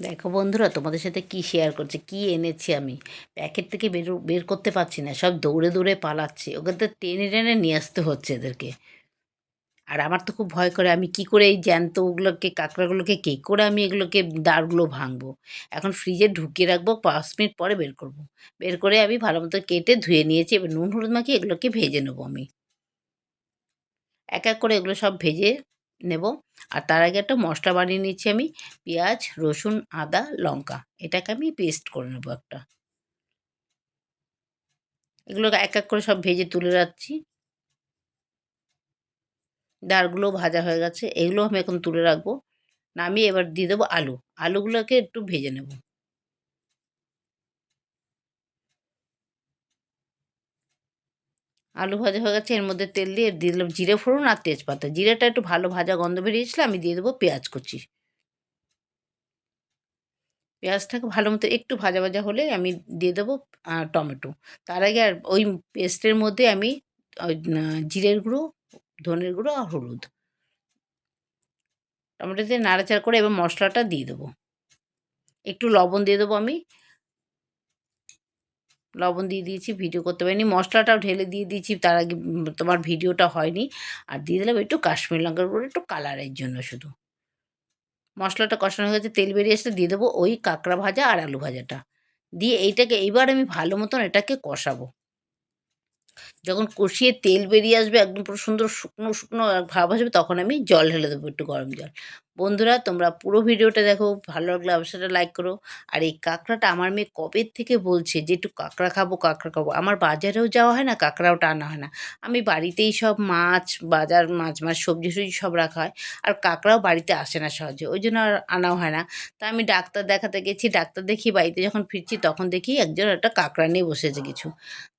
দেখো বন্ধুরা, তোমাদের সাথে কি শেয়ার করছে, কি এনেছি আমি? প্যাকেট থেকে বের বের করতে পারছি না, সব দৌড়ে দৌড়ে পালাচ্ছে। ওকে তো টেনে টেনে নিয়ে আসতে হচ্ছে এদেরকে। আর আমার তো খুব ভয় করে, আমি কি করে এই জ্যান্ত ওগুলোকে, কাঁকড়াগুলোকে, কে করে আমি এগুলোকে দাঁড়গুলো ভাঙবো? এখন ফ্রিজে ঢুকিয়ে রাখব, পাঁচ মিনিট পরে বের করব। বের করে আমি ভালো মতো কেটে ধুয়ে নিয়েছি, এবার নুন, হলুদ মাখিয়ে এগুলোকে ভেজে নেব আমি। এক এক করে এগুলো সব ভেজে নেব। আর তার আগে একটা মশলা বানিয়ে নিচ্ছি আমি, পেঁয়াজ, রসুন, আদা, লঙ্কা। এটাকে আমি পেস্ট করে নেব একটা। এগুলো এক এক করে সব ভেজে তুলে রাখছি। ডালগুলো ভাজা হয়ে গেছে, এগুলো আমি এখন তুলে রাখব। নামিয়ে এবার দিয়ে দেবো আলু। আলুগুলোকে একটু ভেজে নেব। আলু ভাজা হয়ে গেছে, এর মধ্যে তেল দিয়ে দিয়ে দিলাম জিরে ফোড়ন আর তেজপাতা। জিরেটা একটু ভালো ভাজা গন্ধ বেরিয়েছিল, আমি দিয়ে দেবো পেঁয়াজ কুচি। পেঁয়াজটাকে ভালো মতো একটু ভাজা ভাজা হলে আমি দিয়ে দেবো টমেটো। তার আগে আর ওই পেস্টের মধ্যে আমি জিরের গুঁড়ো, ধনের গুঁড়ো আর হলুদ। টমেটো দিয়ে নাড়াচাড়া করে এবার মশলাটা দিয়ে দেবো। একটু লবণ দিয়ে দেবো আমি লবণ দিয়ে দিয়েছি, ভিডিও করতে পারিনি। মশলাটাও ঢেলে দিয়ে দিয়েছি, তার আগে তোমার ভিডিওটা হয়নি। আর দিয়ে দিলাম একটু কাশ্মীর লঙ্কার গুঁড়ো, একটু কালারের জন্য শুধু। মশলাটা কষানো হয়ে গেছে, তেল বেরিয়ে আসলে দিয়ে দেবো ওই কাঁকড়া ভাজা আর আলু ভাজাটা। দিয়ে এইটাকে এইবার আমি ভালো মতন এটাকে কষাবো। যখন কষিয়ে তেল বেরিয়ে আসবে, একদম পুরো সুন্দর শুকনো শুকনো ভাব আসবে, তখন আমি জল ঢেলে দেবো একটু গরম জল। বন্ধুরা, তোমরা পুরো ভিডিওটা দেখো, ভালো লাগলে অবশ্যই লাইক করো। আর এই কাঁকড়াটা আমার মেয়ে কবে থেকে বলছে যে, একটু কাঁকড়া খাব কাঁকড়া খাব? আমার বাজারেও যাওয়া হয় না কাঁকড়াও টানা হয় না। আমি বাড়িতেই সব মাছ, বাজার মাছ মাছ, সবজি সবজি সব রাখা হয়। আর কাঁকড়াও বাড়িতে আসে না সহজে, ওই জন্য আর আনাও হয় না। তা আমি ডাক্তার দেখাতে গেছি, ডাক্তার দেখি বাড়িতে যখন ফিরছি তখন দেখি একজন একটা কাঁকড়া নিয়ে বসেছে কিছু।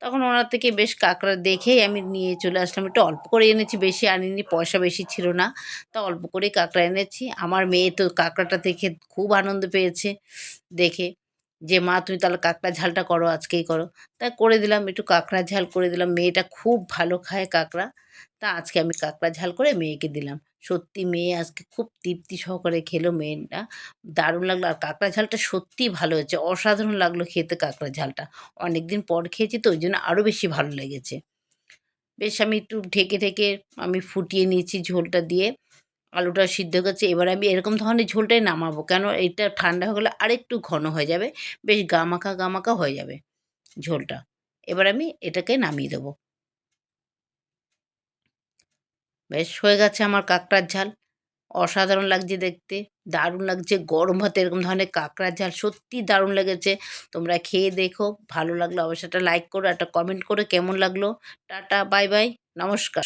তখন ওনার থেকে বেশ কাঁকড়া দেখেই আমি নিয়ে চলে আসলাম। একটু অল্প করে এনেছি, বেশি আনিনি, পয়সা বেশি ছিল না। তা অল্প করেই কাঁকড়া এনেছি। আমার মেয়ে তো কাঁকড়াটা দেখে খুব আনন্দ পেয়েছে। দেখে যে, মা, তুমি তাহলে কাঁকড়া ঝালটা করো, আজকেই করো। তা করে দিলাম, একটু কাঁকড়া ঝাল করে দিলাম। মেয়েটা খুব ভালো খায় কাঁকড়া। তা আজকে আমি কাঁকড়া ঝাল করে মেয়েকে দিলাম। সত্যি মেয়ে আজকে খুব তৃপ্তি সহকারে খেলো মেয়েটা। দারুণ লাগল। আর কাঁকড়া ঝালটা সত্যিই ভালো হয়েছে। অসাধারণ লাগল খেতে কাঁকড়া ঝালটা। অনেক দিন পর খেয়েছি তো, ওই জন্য আরও বেশি ভালো লেগেছে। বেশ, আমি একটু ঢেকে ঢেকে আমি ফুটিয়ে নিয়েছি ঝোলটা দিয়ে। আলুটা সিদ্ধ করছে, এবার আমি এরকম ধরনের ঝোলটাই নামাবো। কেন? এটা ঠান্ডা হয়ে গেলে আরেকটু ঘন হয়ে যাবে, বেশ গামাখা গামাখা হয়ে যাবে ঝোলটা। এবার আমি এটাকে নামিয়ে দেবো। বেশ, হয়ে গেছে আমার কাঁকড়ার ঝাল। অসাধারণ লাগছে দেখতে, দারুণ লাগছে, গরম ভাতে এরকম ধরনের কাঁকড়ার ঝাল সত্যি দারুণ লেগেছে। তোমরা খেয়ে দেখো, ভালো লাগল অবশ্যই একটা লাইক করো, একটা কমেন্ট করো, কেমন লাগল? টাটা বাই বাই নমস্কার।